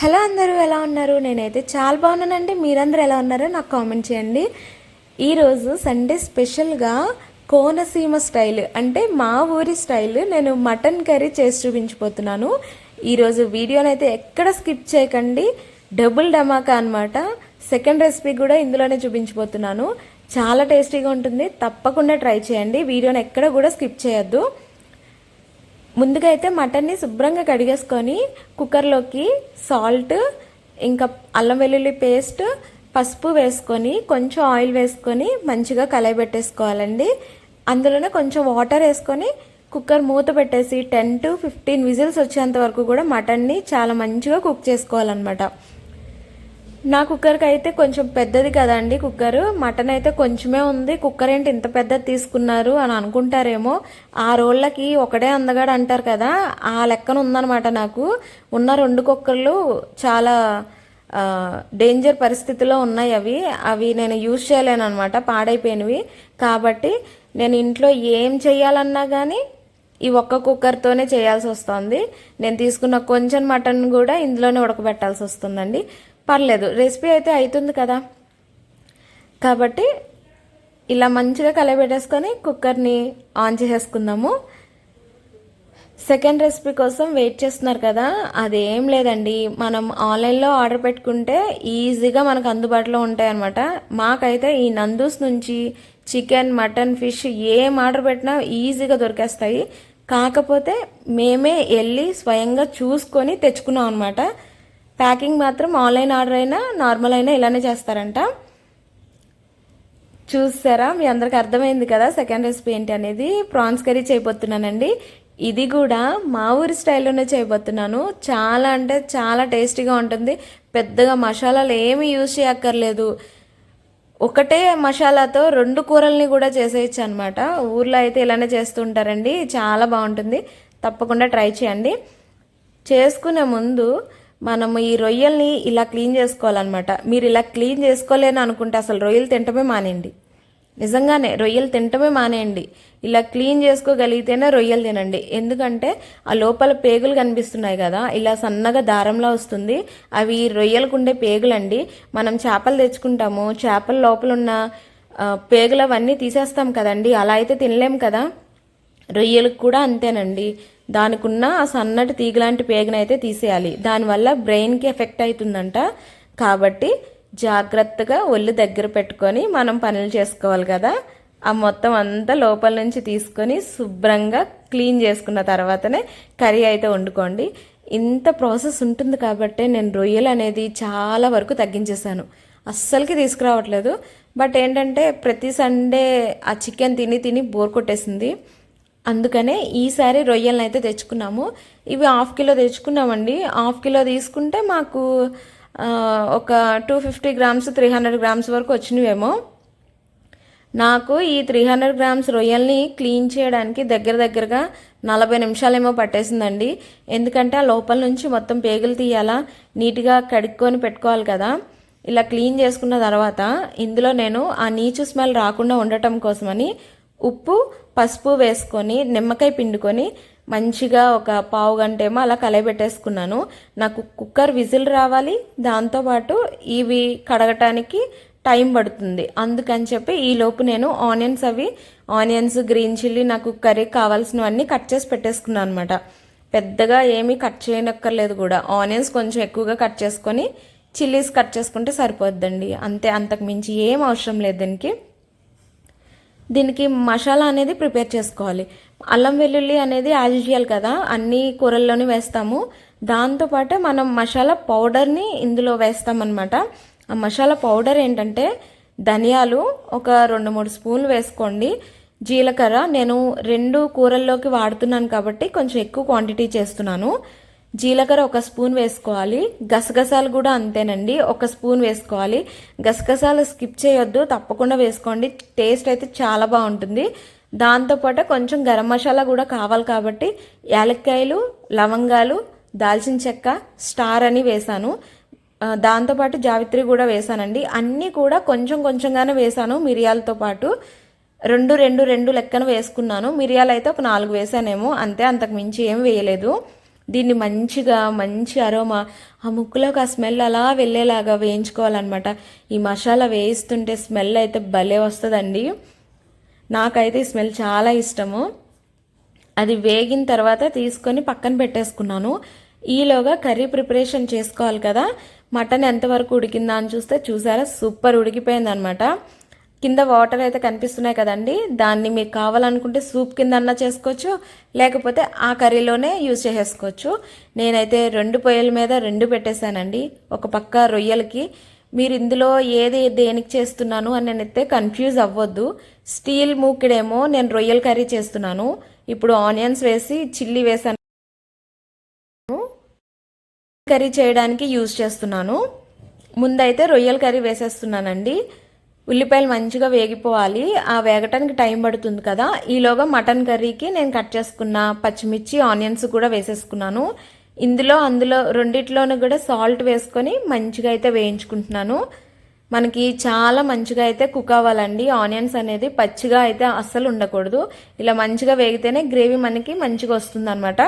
Hello అందరూ ఎలా ఉన్నారు? నేనైతే చాలా బాగున్నానండి. మీరందరూ ఎలా ఉన్నారో నాకు కామెంట్ చేయండి. ఈరోజు సండే స్పెషల్గా కోనసీమ స్టైల్ అంటే మా ఊరి స్టైల్ నేను మటన్ కర్రీ చేసి చూపించిపోతున్నాను ఈరోజు వీడియోనైతే ఎక్కడ స్కిప్ చేయకండి. డబుల్ డమాకా అనమాట సెకండ్ రెసిపీ కూడా ఇందులోనే చూపించిపోతున్నాను చాలా టేస్టీగా ఉంటుంది. తప్పకుండా ట్రై చేయండి. వీడియోని ఎక్కడ కూడా స్కిప్ చేయొద్దు. ముందుగా అయితే మటన్ని శుభ్రంగా కడిగేసుకొని కుక్కర్లోకి సాల్ట్ ఇంకా అల్లం వెల్లుల్లి పేస్ట్ పసుపు వేసుకొని కొంచెం ఆయిల్ వేసుకొని మంచిగా కలయబెట్టేసుకోవాలండి. అందులోనే కొంచెం వాటర్ వేసుకొని కుక్కర్ మూత పెట్టేసి టెన్ టు ఫిఫ్టీన్ విజిల్స్ వచ్చేంత వరకు కూడా మటన్ని చాలా మంచిగా కుక్ చేసుకోవాలన్నమాట. నా కుక్కర్కి అయితే కొంచెం పెద్దది కదండి కుక్కర్ మటన్ అయితే కొంచెమే ఉంది. కుక్కర్ ఏంటి ఇంత పెద్దది తీసుకున్నారు అని అనుకుంటారేమో. ఆ రోళ్ళకి ఒకటే అందగాడు అంటారు కదా ఆ లెక్కన ఉందన్నమాట నాకు. ఉన్న రెండు కుక్కర్లు చాలా డేంజర్ పరిస్థితిలో ఉన్నాయి అవి. అవి నేను యూజ్ చేయలేను అనమాట పాడైపోయినవి. కాబట్టి నేను ఇంట్లో ఏం చేయాలన్నా కానీ ఈ ఒక్క కుక్కర్తోనే చేయాల్సి వస్తుంది. నేను తీసుకున్న కొంచెం మటన్ కూడా ఇందులోనే ఉడకబెట్టాల్సి వస్తుందండి. పర్లేదు రెసిపీ అయితే అవుతుంది కదా. కాబట్టి ఇలా మంచిగా కలబెట్టేసుకొని కుక్కర్ని ఆన్ చేసేసుకుందాము. సెకండ్ రెసిపీ కోసం వెయిట్ చేస్తున్నారు కదా అదేం లేదండి. మనం ఆన్లైన్లో ఆర్డర్ పెట్టుకుంటే ఈజీగా మనకు అందుబాటులో ఉంటాయన్నమాట. మాకైతే ఈ నందూస్ నుంచి చికెన్ మటన్ ఫిష్ ఏం ఆర్డర్ పెట్టినా ఈజీగా దొరికేస్తాయి. కాకపోతే మేమే వెళ్ళి స్వయంగా చూసుకొని తెచ్చుకున్నాం అనమాట ప్యాకింగ్ మాత్రం ఆన్లైన్ ఆర్డర్ అయినా నార్మల్ అయినా ఇలానే చేస్తారంట. చూసారా? మీ అందరికి అర్థమైంది కదా సెకండ్ రెసిపీ ఏంటి అనేది? ప్రాన్స్ కర్రీ చేయబోతున్నానండి. ఇది కూడా మా ఊరి స్టైల్లోనే చేయబోతున్నాను. చాలా అంటే చాలా టేస్టీగా ఉంటుంది. పెద్దగా మసాలాలు ఏమీ యూజ్ చేయక్కర్లేదు. ఒకటే మసాలాతో రెండు కూరల్ని కూడా చేసేయచ్చు అనమాట ఊర్లో అయితే ఇలానే చేస్తుంటారండి చాలా బాగుంటుంది. తప్పకుండా ట్రై చేయండి. చేసుకునే ముందు మనము ఈ రొయ్యల్ని ఇలా క్లీన్ చేసుకోవాలన్నమాట. మీరు ఇలా క్లీన్ చేసుకోలేని అనుకుంటే అసలు రొయ్యలు తింటమే మానేయండి. నిజంగానే రొయ్యలు తింటమే మానేయండి. ఇలా క్లీన్ చేసుకోగలిగితేనే రొయ్యలు తినండి. ఎందుకంటే ఆ లోపల పేగులు కనిపిస్తున్నాయి కదా ఇలా సన్నగా దారంలా వస్తుంది. అవి రొయ్యలకు ఉండే పేగులండి. మనం చేపలు తెచ్చుకుంటాము చేపల లోపల ఉన్న పేగులు అవన్నీ తీసేస్తాం కదండి. అలా అయితే తినలేం కదా. రొయ్యలకు కూడా అంతేనండి. దానికున్న ఆ సన్నటి తీగలాంటి పేగనైతే తీసేయాలి. దానివల్ల బ్రెయిన్కి ఎఫెక్ట్ అవుతుందంట కాబట్టి జాగ్రత్తగా ఒళ్ళు దగ్గర పెట్టుకొని మనం పనులు చేసుకోవాలి కదా. ఆ మొత్తం అంతా లోపల నుంచి తీసుకొని శుభ్రంగా క్లీన్ చేసుకున్న తర్వాతనే కర్రీ అయితే వండుకోండి. ఇంత ప్రాసెస్ ఉంటుంది కాబట్టి నేను రొయ్యలు అనేది చాలా వరకు తగ్గించేశాను. అస్సలకి తీసుకురావట్లేదు. బట్ ఏంటంటే ప్రతి సండే ఆ చికెన్ తిని తిని బోర్ కొట్టేసింది. అందుకనే ఈసారి రొయ్యలను అయితే తెచ్చుకున్నాము. ఇవి హాఫ్ కిలో తెచ్చుకున్నామండి. హాఫ్ కిలో తీసుకుంటే మాకు ఒక two fifty grams three hundred grams వరకు వచ్చినవేమో. నాకు ఈ త్రీ హండ్రెడ్ గ్రామ్స్ రొయ్యల్ని క్లీన్ చేయడానికి దగ్గర దగ్గరగా నలభై నిమిషాలేమో పట్టేసిందండి. ఎందుకంటే ఆ లోపల నుంచి మొత్తం పేగులు తీయాలా నీట్గా కడుక్కొని పెట్టుకోవాలి కదా. ఇలా క్లీన్ చేసుకున్న తర్వాత ఇందులో నేను ఆ నీచు స్మెల్ రాకుండా ఉండటం కోసమని ఉప్పు పసుపు వేసుకొని నిమ్మకాయ పిండుకొని మంచిగా ఒక పావు గంట ఏమో అలా కలయబెట్టేసుకున్నాను. నాకు కుక్కర్ విజిల్ రావాలి. దాంతోపాటు ఇవి కడగటానికి టైం పడుతుంది. అందుకని చెప్పి ఈలోపు నేను ఆనియన్స్ అవి ఆనియన్స్ గ్రీన్ చిల్లీ నాకు కర్రీ కావాల్సినవన్నీ కట్ చేసి పెట్టేసుకున్నాను అనమాట పెద్దగా ఏమీ కట్ చేయనక్కర్లేదు కూడా. ఆనియన్స్ కొంచెం ఎక్కువగా కట్ చేసుకొని చిల్లీస్ కట్ చేసుకుంటే సరిపోద్దండి. అంతే అంతకు మించి ఏం అవసరం లేదు దీనికి. దీనికి మసాలా అనేది ప్రిపేర్ చేసుకోవాలి. అల్లం వెల్లుల్లి అనేది యాజ్ యూజువల్ కదా. అన్ని కూరల్లోనే వేస్తాము. దాంతోపాటు మనం మసాలా పౌడర్ని ఇందులో వేస్తామన్నమాట. ఆ మసాలా పౌడర్ ఏంటంటే ధనియాలు ఒక రెండు మూడు స్పూన్లు వేసుకోండి. జీలకర్ర నేను రెండు కూరల్లోకి వాడుతున్నాను కాబట్టి కొంచెం ఎక్కువ క్వాంటిటీ చేస్తున్నాను. జీలకర్ర ఒక స్పూన్ వేసుకోవాలి. గసగసాలు కూడా అంతేనండి ఒక స్పూన్ వేసుకోవాలి. గసగసాలు స్కిప్ చేయొద్దు తప్పకుండా వేసుకోండి. టేస్ట్ అయితే చాలా బాగుంటుంది. దాంతోపాటు కొంచెం గరం మసాలా కూడా కావాలి కాబట్టి యాలక్కాయలు లవంగాలు దాల్చిన చెక్క స్టార్ అని వేశాను దాంతోపాటు జావిత్రి కూడా వేసానండి. అన్నీ కూడా కొంచెం కొంచెంగానే వేసాను మిరియాలతో పాటు. రెండు రెండు రెండు లెక్కన వేసుకున్నాను. మిరియాలు అయితే ఒక నాలుగు వేసానేమో అంతే అంతకు మించి ఏం వేయలేదు. దీన్ని మంచిగా మంచి అరోమా ఆ ముక్కులోకి ఆ స్మెల్ అలా వెళ్ళేలాగా వేయించుకోవాలన్నమాట. ఈ మసాలా వేయిస్తుంటే స్మెల్ అయితే భలే వస్తుందండి. నాకైతే ఈ స్మెల్ చాలా ఇష్టము. అది వేగిన తర్వాత తీసుకొని పక్కన పెట్టేసుకున్నాను. ఈలోగా కర్రీ ప్రిపరేషన్ చేసుకోవాలి కదా. మటన్ ఎంతవరకు ఉడికిందా అని చూస్తే చూసారా? సూపర్ ఉడికిపోయింది అనమాట కింద వాటర్ అయితే కనిపిస్తున్నాయి కదండి. దాన్ని మీకు కావాలనుకుంటే సూప్ కింద అన్నా చేసుకోవచ్చు లేకపోతే ఆ కర్రీలోనే యూజ్ చేసేసుకోవచ్చు. నేనైతే రెండు పొయ్యిల మీద రెండు పెట్టేశానండి. ఒక పక్క రొయ్యలకి. మీరు ఇందులో ఏది దేనికి చేస్తున్నాను అని నేనైతే కన్ఫ్యూజ్ అవ్వద్దు. స్టీల్ మూకిడేమో నేను రొయ్యల కర్రీ చేస్తున్నాను. ఇప్పుడు ఆనియన్స్ వేసి చిల్లీ వేసాను. కర్రీ చేయడానికి యూజ్ చేస్తున్నాను. ముందైతే రొయ్యల కర్రీ వేసేస్తున్నానండి. ఉల్లిపాయలు మంచిగా వేగిపోవాలి. ఆ వేగటానికి టైం పడుతుంది కదా. ఈలోగా మటన్ కర్రీకి నేను కట్ చేసుకున్న పచ్చిమిర్చి ఆనియన్స్ కూడా వేసేసుకున్నాను. ఇందులో అందులో రెండిట్లోనూ కూడా సాల్ట్ వేసుకొని మంచిగా అయితే వేయించుకుంటున్నాను. మనకి చాలా మంచిగా అయితే కుక్ అవ్వాలండి. ఆనియన్స్ అనేది పచ్చిగా అయితే అస్సలు ఉండకూడదు. ఇలా మంచిగా వేగితేనే గ్రేవీ మనకి మంచిగా వస్తుంది అనమాట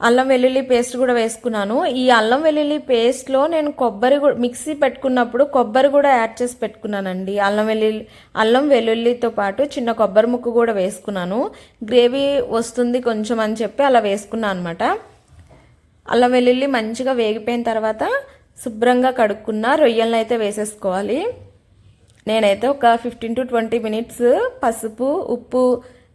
అల్లం వెల్లుల్లి పేస్ట్ కూడా వేసుకున్నాను. ఈ అల్లం వెల్లుల్లి పేస్ట్లో నేను కొబ్బరి మిక్సీ పెట్టుకున్నప్పుడు కొబ్బరి కూడా యాడ్ చేసి పెట్టుకున్నానండి. అల్లం వెల్లుల్లి అల్లం వెల్లుల్లితో పాటు చిన్న కొబ్బరి ముక్కు కూడా వేసుకున్నాను. గ్రేవీ వస్తుంది కొంచెం అని చెప్పి అలా వేసుకున్నాను అనమాట అల్లం వెల్లుల్లి మంచిగా వేగిపోయిన తర్వాత శుభ్రంగా కడుక్కున్న రొయ్యలను అయితే వేసేసుకోవాలి. నేనైతే ఒక ఫిఫ్టీన్ టు ట్వంటీ మినిట్స్ పసుపు ఉప్పు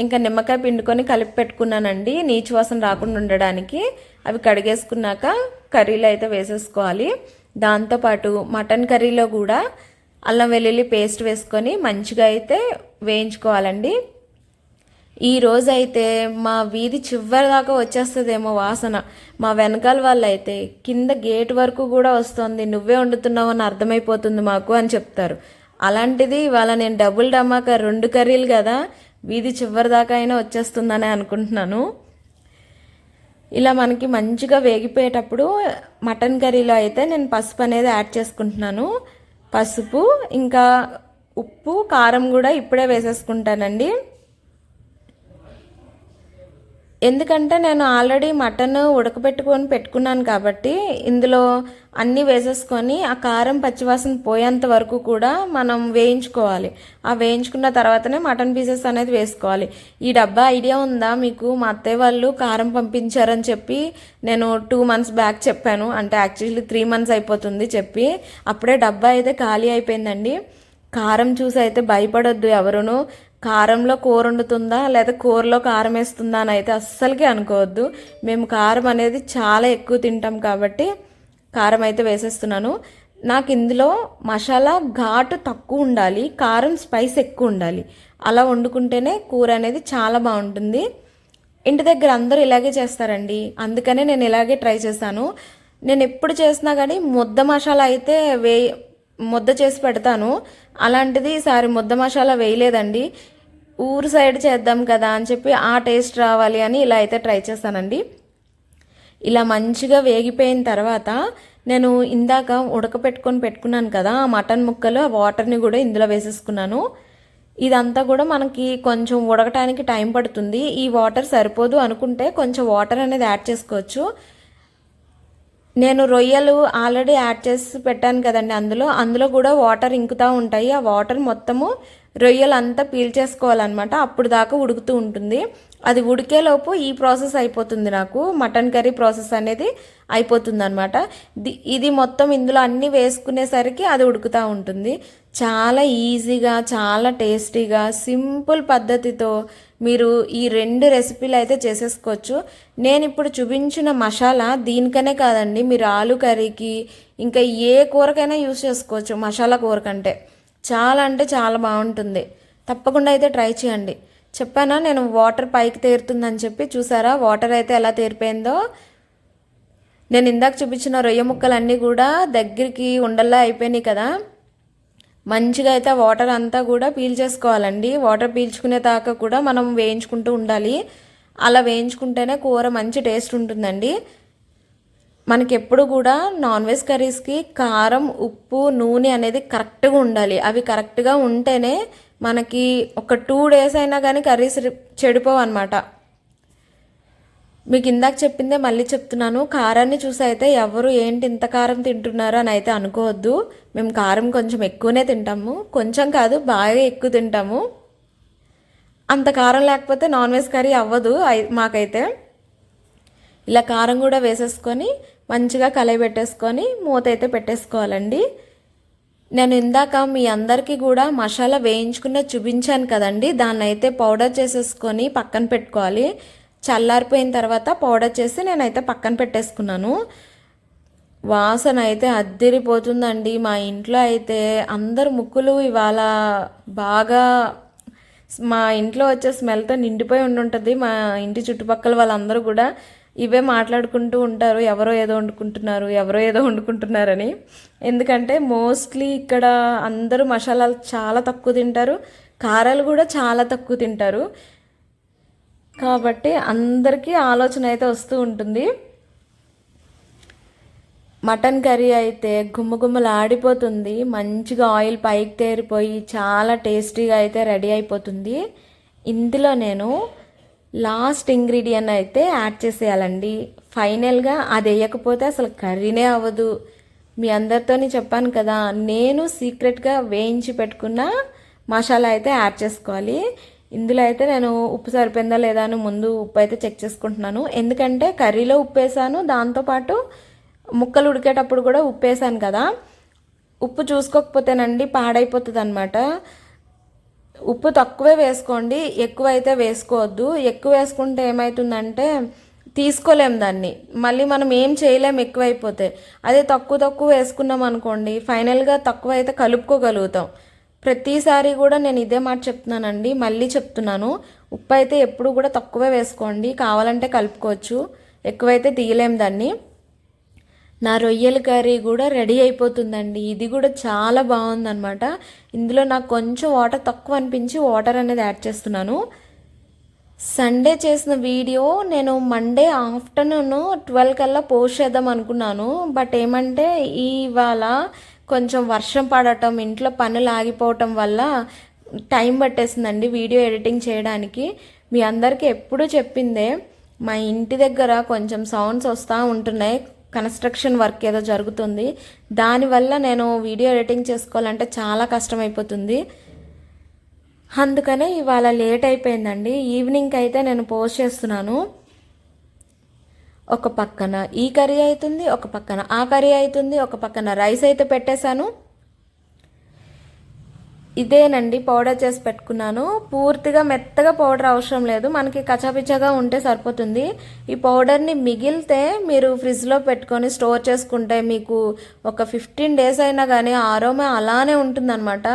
ఇంకా నిమ్మకాయ పిండుకొని కలిపి పెట్టుకున్నానండి. నీచు వాసన రాకుండా ఉండడానికి. అవి కడిగేసుకున్నాక కర్రీలో అయితే వేసేసుకోవాలి. దాంతోపాటు మటన్ కర్రీలో కూడా అల్లం వెల్లుల్లి పేస్ట్ వేసుకొని మంచిగా అయితే వేయించుకోవాలండి. ఈ రోజు అయితే మా వీధి చివరి దాకా వచ్చేస్తుందేమో వాసన. మా వెనకాల వాళ్ళు అయితే కింద గేట్ వరకు కూడా వస్తుంది. నువ్వే వండుతున్నావు అని అర్థమైపోతుంది మాకు అని చెప్తారు. అలాంటిది ఇవాళ నేను డబుల్ డమాకా రెండు కర్రీలు కదా వీధి చివరి దాకా అయినా వచ్చేస్తుందని అనుకుంటున్నాను. ఇలా మనకి మంచిగా వేగిపోయేటప్పుడు మటన్ కర్రీలో అయితే నేను పసుపు అనేది యాడ్ చేసుకుంటున్నాను. పసుపు ఇంకా ఉప్పు కారం కూడా ఇప్పుడే వేసేసుకుంటానండి. ఎందుకంటే నేను ఆల్రెడీ మటన్ ఉడకబెట్టుకొని పెట్టుకున్నాను కాబట్టి ఇందులో అన్నీ వేసేసుకొని ఆ కారం పచ్చివాసన పోయేంత వరకు కూడా మనం వేయించుకోవాలి. ఆ వేయించుకున్న తర్వాతనే మటన్ పీసెస్ అనేది వేసుకోవాలి. ఈ డబ్బా ఐడియా ఉందా మీకు? మా అత్తయ్య వాళ్ళు కారం పంపించారని చెప్పి నేను టూ మంత్స్ బ్యాక్ చెప్పాను. అంటే యాక్చువల్లీ త్రీ మంత్స్ అయిపోతుంది చెప్పి. అప్పుడే డబ్బా అయితే ఖాళీ అయిపోయిందండి. కారం చూసి అయితే భయపడొద్దు ఎవరును. కారంలో కూర వండుతుందా లేదా కూరలో కారం వేస్తుందా అని అయితే అస్సలకి అనుకోవద్దు. మేము కారం అనేది చాలా ఎక్కువ తింటాం కాబట్టి కారం అయితే వేసేస్తున్నాను. నాకు ఇందులో మసాలా ఘాటు తక్కువ ఉండాలి కారం స్పైస్ ఎక్కువ ఉండాలి. అలా వండుకుంటేనే కూర అనేది చాలా బాగుంటుంది. ఇంటి దగ్గర అందరూ ఇలాగే చేస్తారండి. అందుకనే నేను ఇలాగే ట్రై చేశాను. నేను ఎప్పుడు చేసినా కానీ ముద్ద మసాలా అయితే వే ముద్ద చేసి పెడతాను. అలాంటిది ఈసారి ముద్ద మసాలా వేయలేదండి. ఊరు సైడ్ చేద్దాం కదా అని చెప్పి ఆ టేస్ట్ రావాలి అని ఇలా అయితే ట్రై చేస్తానండి. ఇలా మంచిగా వేగిపోయిన తర్వాత నేను ఇందాక ఉడకపెట్టుకొని పెట్టుకున్నాను కదా ఆ మటన్ ముక్కలు ఆ వాటర్ని కూడా ఇందులో వేసేసుకున్నాను. ఇదంతా కూడా మనకి కొంచెం ఉడకటానికి టైం పడుతుంది. ఈ వాటర్ సరిపోదు అనుకుంటే కొంచెం వాటర్ అనేది యాడ్ చేసుకోవచ్చు. నేను రొయ్యలు ఆల్రెడీ యాడ్ చేసి పెట్టాను కదండి అందులో. అందులో కూడా వాటర్ ఇంకుతూ ఉంటాయి. ఆ వాటర్ మొత్తము రొయ్యలంతా పీల్చేసుకోవాలన్నమాట అప్పుడు దాకా ఉడుకుతూ ఉంటుంది. అది ఉడికేలోపు ఈ ప్రాసెస్ అయిపోతుంది నాకు. మటన్ కర్రీ ప్రాసెస్ అనేది అయిపోతుంది అనమాట ఇది మొత్తం ఇందులో అన్నీ వేసుకునేసరికి అది ఉడుకుతూ ఉంటుంది. చాలా ఈజీగా చాలా టేస్టీగా సింపుల్ పద్ధతితో మీరు ఈ రెండు రెసిపీలు అయితే చేసేసుకోవచ్చు. నేను ఇప్పుడు చూపించిన మసాలా దీనికనే కాదండి. మీరు ఆలు కర్రీకి ఇంకా ఏ కూరకైనా యూస్ చేసుకోవచ్చు మసాలా కూర కంటే. చాలా అంటే చాలా బాగుంటుంది. తప్పకుండా అయితే ట్రై చేయండి. చెప్పానా నేను వాటర్ పైకి తేరుతుందని చెప్పి చూసారా? వాటర్ అయితే ఎలా తేరిపోయిందో? నేను ఇందాక చూపించిన రొయ్య ముక్కలన్నీ కూడా దగ్గరికి ఉండల్లా అయిపోయినాయి కదా. మంచిగా అయితే వాటర్ అంతా కూడా పీల్చేసుకోవాలండి వాటర్ పీల్చుకునే దాకా కూడా మనం వేయించుకుంటూ ఉండాలి. అలా వేయించుకుంటేనే కూర మంచి టేస్ట్ ఉంటుందండి. మనకి ఎప్పుడు కూడా నాన్ వెజ్ కర్రీస్కి కారం ఉప్పు నూనె అనేది కరెక్ట్గా ఉండాలి. అవి కరెక్ట్గా ఉంటేనే మనకి ఒక టూ డేస్ అయినా కానీ కర్రీస్ చెడిపోవు అనమాట మీకు ఇందాక చెప్పిందే మళ్ళీ చెప్తున్నాను. కారాన్ని చూసి అయితే ఎవరు ఏంటి ఇంత కారం తింటున్నారు అని అయితే అనుకోవద్దు. మేము కారం కొంచెం ఎక్కువనే తింటాము. కొంచెం కాదు బాగా ఎక్కువ తింటాము. అంత కారం లేకపోతే నాన్ వెజ్ కర్రీ అవ్వదు. మాకైతే. ఇలా కారం కూడా వేసేసుకొని మంచిగా కలయి పెట్టేసుకొని మూత అయితే పెట్టేసుకోవాలండి. నేను ఇందాక మీ అందరికీ కూడా మసాలా వేయించుకున్న చూపించాను కదండి. దాన్ని అయితే పౌడర్ చేసేసుకొని పక్కన పెట్టుకోవాలి. చల్లారిపోయిన తర్వాత పౌడర్ చేసి నేనైతే పక్కన పెట్టేసుకున్నాను. వాసన అయితే అద్దిరిపోతుందండి. మా ఇంట్లో అయితే అందరు ముక్కులు ఇవాళ బాగా మా ఇంట్లో వచ్చే స్మెల్తో నిండిపోయి ఉండుంటుంది. మా ఇంటి చుట్టుపక్కల వాళ్ళందరూ కూడా ఇవే మాట్లాడుకుంటూ ఉంటారు. ఎవరో ఏదో వండుకుంటున్నారు ఎవరో ఏదో వండుకుంటున్నారని. ఎందుకంటే మోస్ట్లీ ఇక్కడ అందరూ మసాలాలు చాలా తక్కువ తింటారు. కారాలు కూడా చాలా తక్కువ తింటారు. కాబట్టి అందరికీ ఆలోచన అయితే వస్తూ ఉంటుంది. మటన్ కర్రీ అయితే గుమ్మగుమ్మలాడిపోతుంది. మంచిగా ఆయిల్ పైకి తేరిపోయి చాలా టేస్టీగా అయితే రెడీ అయిపోతుంది. ఇందులో నేను లాస్ట్ ఇంగ్రీడియంట్ అయితే యాడ్ చేసేయాలండి. ఫైనల్గా అది వేయకపోతే అసలు కర్రీనే అవ్వదు. మీ అందరితోని చెప్పాను కదా నేను సీక్రెట్గా వేయించి పెట్టుకున్న మసాలా అయితే యాడ్ చేసుకోవాలి. ఇందులో అయితే నేను ఉప్పు సరిపోయిందా లేదా అని ముందు ఉప్పు అయితే చెక్ చేసుకుంటున్నాను. ఎందుకంటే కర్రీలో ఉప్పు వేసాను దాంతోపాటు ముక్కలు ఉడికేటప్పుడు కూడా ఉప్పు వేసాను కదా. ఉప్పు చూసుకోకపోతేనండి పాడైపోతుంది అనమాట ఉప్పు తక్కువే వేసుకోండి ఎక్కువ అయితే వేసుకోవద్దు. ఎక్కువ వేసుకుంటే ఏమవుతుందంటే తీసుకోలేం దాన్ని. మళ్ళీ మనం ఏం చేయలేం ఎక్కువైపోతే. అదే తక్కువ తక్కువ వేసుకున్నాం అనుకోండి ఫైనల్గా తక్కువ అయితే కలుపుకోగలుగుతాం. ప్రతిసారి కూడా నేను ఇదే మాట చెప్తున్నానండి మళ్ళీ చెప్తున్నాను. ఉప్పు అయితే ఎప్పుడు కూడా తక్కువే వేసుకోండి కావాలంటే కలుపుకోవచ్చు. ఎక్కువైతే తీయలేం దాన్ని. నా రొయ్యల కర్రీ కూడా రెడీ అయిపోతుందండి. ఇది కూడా చాలా బాగుందనమాట ఇందులో నాకు కొంచెం వాటర్ తక్కువ అనిపించి వాటర్ అనేది యాడ్ చేస్తున్నాను. సండే చేసిన వీడియో నేను మండే ఆఫ్టర్నూన్ ట్వెల్వ్ కల్లా పోస్ట్ చేద్దాం అనుకున్నాను. బట్ ఏమంటే ఇవాళ కొంచెం వర్షం పడటం ఇంట్లో పనులు ఆగిపోవటం వల్ల టైం పట్టేసిందండి వీడియో ఎడిటింగ్ చేయడానికి. మీ అందరికీ ఎప్పుడూ చెప్పిందే మా ఇంటి దగ్గర కొంచెం సౌండ్స్ వస్తూ ఉంటున్నాయి. కన్స్ట్రక్షన్ వర్క్ ఏదో జరుగుతుంది. దానివల్ల నేను వీడియో ఎడిటింగ్ చేసుకోవాలంటే చాలా కష్టమైపోతుంది. అందుకనే ఇవాళ లేట్ అయిపోయిందండి. ఈవినింగ్కి అయితే నేను పోస్ట్ చేస్తున్నాను. ఒక పక్కన ఈ కర్రీ అవుతుంది ఒక పక్కన ఆ కర్రీ అవుతుంది ఒక పక్కన రైస్ అయితే పెట్టేశాను. ఇదేనండి పౌడర్ చేసి పెట్టుకున్నాను. పూర్తిగా మెత్తగా పౌడర్ అవసరం లేదు. మనకి కచాపిచ్చగా ఉంటే సరిపోతుంది. ఈ పౌడర్ని మిగిలితే మీరు ఫ్రిడ్జ్లో పెట్టుకొని స్టోర్ చేసుకుంటే మీకు ఒక ఫిఫ్టీన్ డేస్ అయినా కానీ ఆరోమే అలానే ఉంటుందన్నమాట.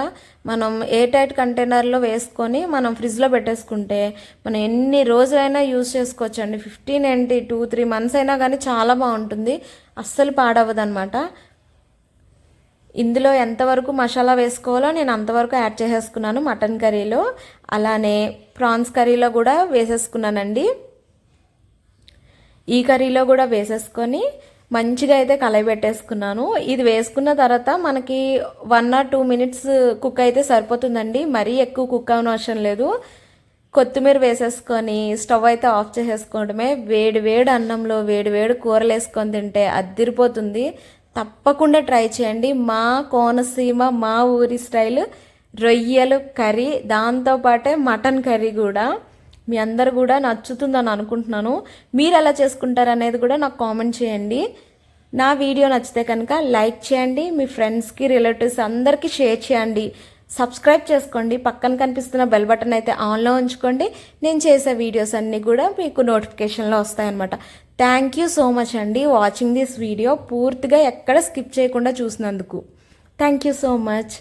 మనం ఏ టైట్ కంటైనర్లో వేసుకొని మనం ఫ్రిడ్జ్లో పెట్టేసుకుంటే మనం ఎన్ని రోజులైనా యూజ్ చేసుకోవచ్చండి. ఫిఫ్టీన్ ఏంటి టూ త్రీ మంత్స్ అయినా కానీ చాలా బాగుంటుంది. అస్సలు పాడవదు అనమాట ఇందులో ఎంతవరకు మసాలా వేసుకోవాలో నేను అంతవరకు యాడ్ చేసేసుకున్నాను మటన్ కర్రీలో. అలానే ప్రాన్స్ కర్రీలో కూడా వేసేసుకున్నానండి. ఈ కర్రీలో కూడా వేసేసుకొని మంచిగా అయితే కలయబెట్టేసుకున్నాను. ఇది వేసుకున్న తర్వాత మనకి one or two minutes cook అయితే సరిపోతుందండి. మరీ ఎక్కువ కుక్ అవన అవసరం లేదు. కొత్తిమీర వేసేసుకొని స్టవ్ అయితే ఆఫ్ చేసేసుకోవడమే. వేడి వేడి అన్నంలో వేడి వేడి కూరలు వేసుకొని తింటే అద్దిరిపోతుంది తప్పకుండా ట్రై చేయండి. మా కోనసీమ మా ఊరి స్టైల్ రొయ్యలు కర్రీ దాంతోపాటే మటన్ కర్రీ కూడా మీ అందరు కూడా నచ్చుతుందని అనుకుంటున్నాను. మీరు ఎలా చేసుకుంటారు అనేది కూడా నాకు కామెంట్ చేయండి. నా వీడియో నచ్చితే కనుక లైక్ చేయండి మీ ఫ్రెండ్స్కి రిలేటివ్స్ అందరికీ షేర్ చేయండి. సబ్స్క్రైబ్ చేసుకోండి పక్కన కనిపిస్తున్న బెల్ బటన్ అయితే ఆన్లో ఉంచుకోండి. నేను చేసే వీడియోస్ అన్నీ కూడా మీకు నోటిఫికేషన్లో వస్తాయన్నమాట. థ్యాంక్ యూ సో మచ్ అండి వాచింగ్ దిస్ వీడియో పూర్తిగా ఎక్కడ స్కిప్ చేయకుండా చూసినందుకు. Thank you so much